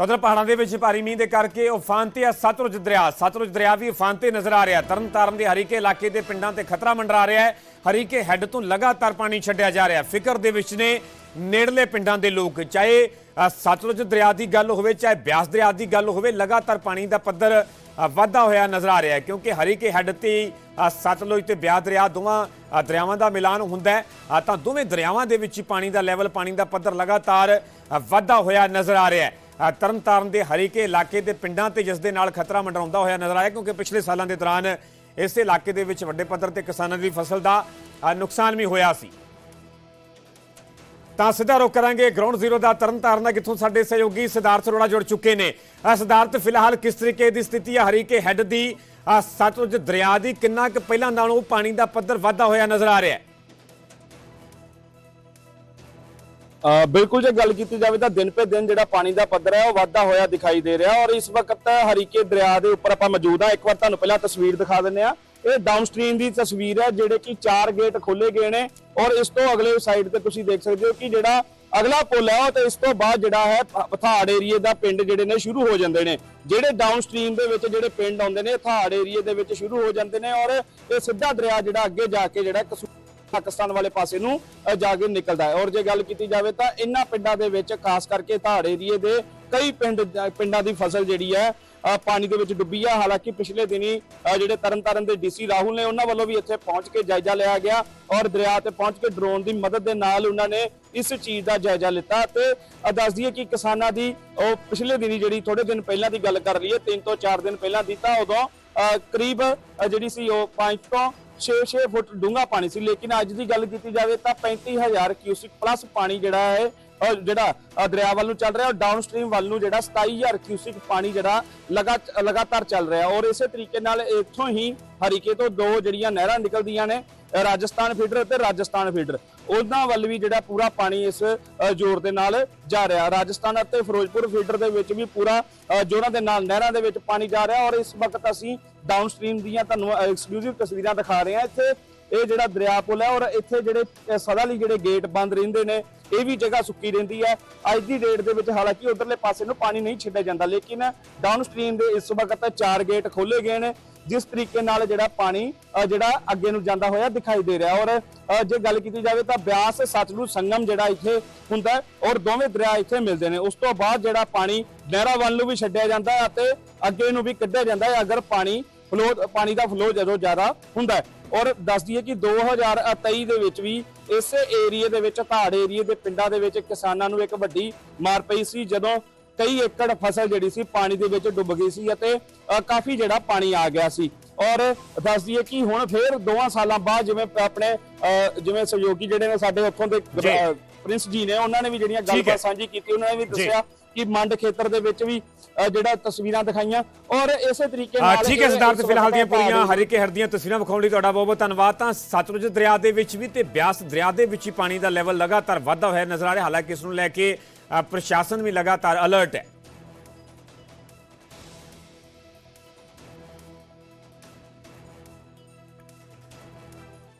ਕਦਰ ਪਹਾੜਾਂ ਦੇ ਵਿੱਚ ਭਾਰੀ ਮੀਂਹ ਦੇ ਕਰਕੇ ਉਫਾਨ ਤੇ ਆ ਸਤਲੁਜ ਦਰਿਆ। ਸਤਲੁਜ ਦਰਿਆ ਵੀ ਉਫਾਨ ਤੇ ਨਜ਼ਰ ਆ ਰਿਹਾ ਤਰਨਤਾਰਨ ਦੇ ਹਰੀਕੇ ਇਲਾਕੇ ਦੇ ਪਿੰਡਾਂ ਤੇ ਖਤਰਾ ਮੰਡਰਾ ਰਿਹਾ ਹੈ। ਹਰੀਕੇ ਹੈੱਡ ਤੋਂ ਲਗਾਤਾਰ ਪਾਣੀ ਛੱਡਿਆ ਜਾ ਰਿਹਾ ਫਿਕਰ ਦੇ ਵਿੱਚ ਨੇ ਨੇੜਲੇ ਪਿੰਡਾਂ ਦੇ ਲੋਕ। ਚਾਹੇ ਸਤਲੁਜ ਦਰਿਆ ਦੀ ਗੱਲ ਹੋਵੇ, ਚਾਹੇ ਬਿਆਸ ਦਰਿਆ ਦੀ ਗੱਲ ਹੋਵੇ, ਲਗਾਤਾਰ ਪਾਣੀ ਦਾ ਪੱਧਰ ਵਾਧਾ ਹੋਇਆ ਨਜ਼ਰ ਆ ਰਿਹਾ ਹੈ। ਕਿਉਂਕਿ ਹਰੀਕੇ ਹੈੱਡ ਤੇ ਸਤਲੁਜ ਤੇ ਬਿਆਸ ਦਰਿਆ ਦੋਵਾਂ ਦਰਿਆਵਾਂ ਦਾ ਮਿਲਾਨ ਹੁੰਦਾ ਹੈ। ਤਾਂ ਦੋਵੇਂ ਦਰਿਆਵਾਂ ਦੇ ਵਿੱਚ ਹੀ ਪਾਣੀ ਦਾ ਲੈਵਲ ਪਾਣੀ ਦਾ ਪੱਧਰ ਲਗਾਤਾਰ ਵਾਧਾ ਹੋਇਆ ਨਜ਼ਰ ਆ ਰਿਹਾ ਹੈ। ਤਰਨਤਾਰਨ ਦੇ ਹਰੀਕੇ ਇਲਾਕੇ ਦੇ ਪਿੰਡਾਂ ਤੇ ਜਿਸ ਦੇ ਨਾਲ ਖਤਰਾ ਮੰਡਰਾਉਂਦਾ ਹੋਇਆ ਨਜ਼ਰ ਆਇਆ ਕਿਉਂਕਿ ਪਿਛਲੇ ਸਾਲਾਂ ਦੇ ਦੌਰਾਨ ਇਸ ਇਲਾਕੇ ਦੇ ਵਿੱਚ ਵੱਡੇ ਪੱਧਰ ਤੇ ਕਿਸਾਨਾਂ ਦੀ ਫਸਲ ਦਾ ਨੁਕਸਾਨ ਵੀ ਹੋਇਆ ਸੀ। ਤਾਂ ਸਿੱਧਾ ਰੁਕ ਕਰਾਂਗੇ ਗਰਾਊਂਡ ਜ਼ੀਰੋ ਦਾ। ਤਰਨਤਾਰਨ ਦਾ ਕਿੱਥੋਂ ਸਾਡੇ ਸਹਿਯੋਗੀ ਸਿਧਾਰਥ ਅਰੋੜਾ ਜੁੜ ਚੁੱਕੇ ਨੇ। ਅ, ਸਿਧਾਰਥ ਫਿਲਹਾਲ ਕਿਸ ਤਰੀਕੇ ਦੀ ਸਥਿਤੀ ਹੈ ਹਰੀਕੇ ਹੈੱਡ ਦੀ ਅ, ਸਤਲੁਜ ਦਰਿਆ ਦੀ ਕਿੰਨਾ ਕੁ ਪਹਿਲਾਂ ਨਾਲੋਂ ਪਾਣੀ ਦਾ ਪੱਧਰ ਵਾਧਾ ਹੋਇਆ ਨਜ਼ਰ ਆ ਰਿਹਾ ਹੈ? ਬਿਲਕੁਲ ਜੇ ਗੱਲ ਕੀਤੀ ਜਾਵੇ ਤਾਂ ਦਿਨ ਪੇ ਦਿਨ ਜਿਹੜਾ ਪਾਣੀ ਦਾ ਪੱਧਰ ਹੈ ਉਹ ਵਾਧਾ ਹੋਇਆ ਦਿਖਾਈ ਦੇ ਰਿਹਾ ਔਰ ਇਸ ਵਕਤ ਹਰੀਕੇ ਦਰਿਆ ਦੇ ਉੱਪਰ ਆਪਾਂ ਮੌਜੂਦ ਹਾਂ। ਇੱਕ ਵਾਰ ਤੁਹਾਨੂੰ ਪਹਿਲਾਂ ਤਸਵੀਰ ਦਿਖਾ ਦਿੰਦੇ ਆ ਇਹ ਡਾਊਨਸਟ੍ਰੀਮ ਦੀ ਤਸਵੀਰ ਹੈ ਜਿਹੜੇ ਕਿ ਚਾਰ ਗੇਟ ਖੋਲੇ ਗਏ ਨੇ ਔਰ ਇਸ ਤੋਂ ਅਗਲੇ ਸਾਈਡ ਤੇ ਤੁਸੀਂ ਦੇਖ ਸਕਦੇ ਹੋ ਕਿ ਜਿਹੜਾ ਅਗਲਾ ਪੁਲ ਹੈ ਤੇ ਇਸ ਤੋਂ ਬਾਅਦ ਜਿਹੜਾ ਹੈ ਪਥਾੜ ਏਰੀਏ ਦਾ ਪਿੰਡ ਜਿਹੜੇ ਨੇ ਸ਼ੁਰੂ ਹੋ ਜਾਂਦੇ ਨੇ। ਜਿਹੜੇ ਡਾਊਨਸਟ੍ਰੀਮ ਦੇ ਵਿੱਚ ਜਿਹੜੇ ਪਿੰਡ ਆਉਂਦੇ ਨੇ ਪਥਾੜ ਏਰੀਏ ਦੇ ਵਿੱਚ ਸ਼ੁਰੂ ਹੋ ਜਾਂਦੇ ਨੇ ਔਰ ਇਹ ਸਿੱਧਾ ਦਰਿਆ ਜਿਹੜਾ ਅੱਗੇ ਜਾ ਕੇ ਜਿਹੜਾ ਪਾਕਿਸਤਾਨ ਵਾਲੇ ਪਾਸੇ ਨੂੰ ਜਾ ਕੇ ਨਿਕਲਦਾ ਹੈ। ਔਰ ਜੇ ਗੱਲ ਕੀਤੀ ਜਾਵੇ ਤਾਂ ਇਹਨਾਂ ਪਿੰਡਾਂ ਦੇ ਵਿੱਚ ਖਾਸ ਕਰਕੇ ਧਾੜ ਏਰੀਏ ਦੇ ਕਈ ਪਿੰਡ ਪਿੰਡਾਂ ਦੀ ਫਸਲ ਜਿਹੜੀ ਹੈ ਪਾਣੀ ਦੇ ਵਿੱਚ ਡੁੱਬੀ ਆ। ਹਾਲਾਂਕਿ ਪਿਛਲੇ ਦਿਨੀ ਅ, ਜਿਹੜੇ ਤਰਨਤਾਰਨ ਦੇ ਡੀਸੀ ਰਾਹੁਲ ਨੇ ਉਹਨਾਂ ਵੱਲੋਂ ਵੀ ਇੱਥੇ ਪਹੁੰਚ ਕੇ ਜਾਇਜ਼ਾ ਲਿਆ ਗਿਆ ਔਰ ਦਰਿਆ ਤੇ ਪਹੁੰਚ ਕੇ ਡਰੋਨ ਦੀ ਮਦਦ ਦੇ ਨਾਲ ਉਹਨਾਂ ਨੇ ਇਸ ਚੀਜ਼ ਦਾ ਜਾਇਜ਼ਾ ਲਿੱਤਾ ਤੇ ਅ, ਦੱਸ ਦਈਏ ਕਿ ਕਿਸਾਨਾਂ ਦੀ ਉਹ ਪਿਛਲੇ ਦਿਨੀ ਜਿਹੜੀ ਥੋੜੇ ਦਿਨ ਪਹਿਲਾਂ ਦੀ ਗੱਲ ਕਰ ਲਈਏ 3 ਤੋਂ 4 ਦਿਨ ਪਹਿਲਾਂ ਦੀ ਤਾਂ ਉਦੋਂ ਅ, ਕਰੀਬ ਜਿਹੜੀ ਸੀ ਉਹ 5 ਤੋਂ 6-6 ਫੁੱਟ ਡੂੰਘਾ ਪਾਣੀ ਸੀ, ਲੇਕਿਨ ਅੱਜ ਦੀ ਗੱਲ ਕੀਤੀ ਜਾਵੇ ਤਾਂ 35000 ਕਿਊਸਿਕ ਪਲੱਸ ਪਾਣੀ ਜਿਹੜਾ ਹੈ ਜਿਹੜਾ ਦਰਿਆ ਵੱਲ ਨੂੰ ਚੱਲ ਰਿਹਾ ਔਰ ਡਾਊਨ ਡਾਊਨਸਟ੍ਰੀਮ ਵੱਲ ਨੂੰ ਜਿਹੜਾ 27000 ਕਿਊਸਿਕ ਪਾਣੀ ਜਿਹੜਾ ਲਗਾ- ਲਗਾਤਾਰ ਚੱਲ ਰਿਹਾ। ਔਰ ਇਸੇ ਤਰੀਕੇ ਨਾਲ ਇੱਥੋਂ ਹੀ ਹਰੀਕੇ ਤੋਂ ਦੋ ਜਿਹੜੀਆਂ ਨਹਿਰਾਂ ਨਿਕਲਦੀਆਂ ਨੇ ਰਾਜਸਥਾਨ ਫੀਡਰ ਅਤੇ ਰਾਜਸਥਾਨ ਫੀਡਰ। ਉਹਨਾਂ ਵੱਲ ਵੀ ਜਿਹੜਾ ਪੂਰਾ ਪਾਣੀ ਇਸ ਜ਼ੋਰ ਦੇ ਨਾਲ ਜਾ ਰਿਹਾ। ਰਾਜਸਥਾਨ ਅਤੇ ਫਿਰੋਜ਼ਪੁਰ ਫੀਡਰ ਦੇ ਵਿੱਚ ਵੀ ਪੂਰਾ ਜ਼ੋਰਾਂ ਦੇ ਨਾਲ ਨਹਿਰਾਂ ਦੇ ਵਿੱਚ ਪਾਣੀ ਜਾ ਰਿਹਾ ਔਰ ਇਸ ਵਕਤ ਅਸੀਂ ਡਾਊਨ ਡਾਊਨਸਟ੍ਰੀਮ ਦੀਆਂ ਤੁਹਾਨੂੰ ਐਕਸਕਲੂਸਿਵ ਤਸਵੀਰਾਂ ਦਿਖਾ ਰਹੇ ਹਾਂ। ਇੱਥੇ ਇਹ ਜਿਹੜਾ ਦਰਿਆ ਪੁਲ ਹੈ ਔਰ ਇੱਥੇ ਜਿਹੜੇ ਸਦਾ ਲਈ ਜਿਹੜੇ ਗੇਟ ਬੰਦ ਰਹਿੰਦੇ ਨੇ, ਇਹ ਵੀ ਜਗ੍ਹਾ ਸੁੱਕੀ ਰਹਿੰਦੀ ਹੈ। ਅੱਜ ਦੀ ਡੇਟ ਦੇ ਵਿੱਚ ਹਾਲਾਂਕਿ ਉਧਰਲੇ ਪਾਸੇ ਨੂੰ ਪਾਣੀ ਨਹੀਂ ਛੱਡਿਆ ਜਾਂਦਾ, ਲੇਕਿਨ ਡਾਊਨ ਡਾਊਨਸਟ੍ਰੀਮ ਦੇ ਇਸ ਵਕਤ ਚਾਰ ਗੇਟ ਖੋਲੇ ਗਏ ਨੇ। ਜਿਸ ਤਰੀਕੇ ਨਾਲ ਜਿਹੜਾ ਪਾਣੀ ਜਿਹੜਾ ਅੱਗੇ ਨੂੰ ਜਾਂਦਾ ਹੋਇਆ ਦਿਖਾਈ ਦੇ ਰਿਹਾ। ਔਰ ਜੇ ਗੱਲ ਕੀਤੀ ਜਾਵੇ ਤਾਂ ਬਿਆਸ ਸਤਲੁਜ ਸੰਗਮ ਜਿਹੜਾ ਇੱਥੇ ਹੁੰਦਾ ਔਰ ਦੋਵੇਂ ਦਰਿਆ ਇੱਥੇ ਮਿਲਦੇ ਨੇ। ਉਸ ਤੋਂ ਬਾਅਦ ਜਿਹੜਾ ਪਾਣੀ ਨਹਿਰਾਂ ਵੱਲ ਨੂੰ ਵੀ ਛੱਡਿਆ ਜਾਂਦਾ ਹੈ ਅਤੇ ਅੱਗੇ ਨੂੰ ਵੀ ਕੱਢਿਆ ਜਾਂਦਾ ਹੈ, ਅਗਰ ਪਾਣੀ ਫਲੋ, ਪਾਣੀ ਦਾ ਫਲੋ ਜਦੋਂ ਜ਼ਿਆਦਾ ਹੁੰਦਾ ਹੈ। ਔਰ ਦੱਸ ਦਈਏ ਕਿ 2023 ਦੇ ਵਿੱਚ ਵੀ ਇਸੇ ਏਰੀਏ ਦੇ ਵਿੱਚ ਪਹਾੜ ਏਰੀਏ ਦੇ ਪਿੰਡਾਂ ਦੇ ਵਿੱਚ ਕਿਸਾਨਾਂ ਨੂੰ ਇੱਕ ਵੱਡੀ ਮਾਰ ਪਈ ਸੀ। ਜਦੋਂ ਕਈ ਏਕੜ ਫਸਲ ਜਿਹੜੀ ਸੀ ਪਾਣੀ ਦੇ ਵਿੱਚ ਡੁੱਬ ਗਈ ਸੀ ਅਤੇ ਕਾਫੀ ਜਿਹੜਾ ਪਾਣੀ ਆ ਗਿਆ ਸੀ। ਔਰ ਦੱਸ ਦਈਏ ਕਿ ਹੁਣ ਫੇਰ ਦੋਆਂ ਸਾਲਾਂ ਬਾਅਦ ਜਿਵੇਂ ਆਪਣੇ ਜਿਵੇਂ ਸਹਿਯੋਗੀ ਜਿਹੜੇ ਨੇ ਸਾਡੇ ਉੱਥੋਂ ਦੇ ਪ੍ਰਿੰਸ ਜੀ ਨੇ ਉਹਨਾਂ ਨੇ ਵੀ ਜਿਹੜੀਆਂ। ਗੱਲਬਾਤ ਸਾਂਝੀ ਕੀਤੀ ਉਹਨਾਂ ਨੇ ਵੀ ਦੱਸਿਆ ਕਿ ਮੰਡ ਖੇਤਰ ਦੇ ਵਿੱਚ ਵੀ ਜਿਹੜਾ ਤਸਵੀਰਾਂ ਦਿਖਾਈਆਂ। ਔਰ ਇਸੇ ਤਰੀਕੇ ਨਾਲ ਠੀਕ ਹੈ ਸਿਧਾਰਥ ਫਿਲਹਾਲ ਦੀਆਂ ਪੂਰੀਆਂ ਹਰੀਕੇ ਹਰ ਦੀਆਂ ਤਸਵੀਰਾਂ ਵਿਖਾਉਣ ਲਈ ਤੁਹਾਡਾ ਬਹੁਤ ਬਹੁਤ ਧੰਨਵਾਦ। ਤਾਂ ਸਤਲੁਜ ਦਰਿਆ ਦੇ ਵਿੱਚ ਵੀ ਤੇ ਬਿਆਸ ਦਰਿਆ ਦੇ ਵਿੱਚ ਹੀ ਪਾਣੀ ਦਾ ਲੈਵਲ ਲਗਾਤਾਰ ਵਾਧਾ ਹੋਇਆ ਨਜ਼ਰ ਆ ਰਿਹਾ। ਹਾਲਾਂਕਿ ਇਸ ਨੂੰ ਲੈ ਕੇ ਅ, ਪ੍ਰਸ਼ਾਸਨ ਵੀ ਲਗਾਤਾਰ ਅਲਰਟ ਹੈ।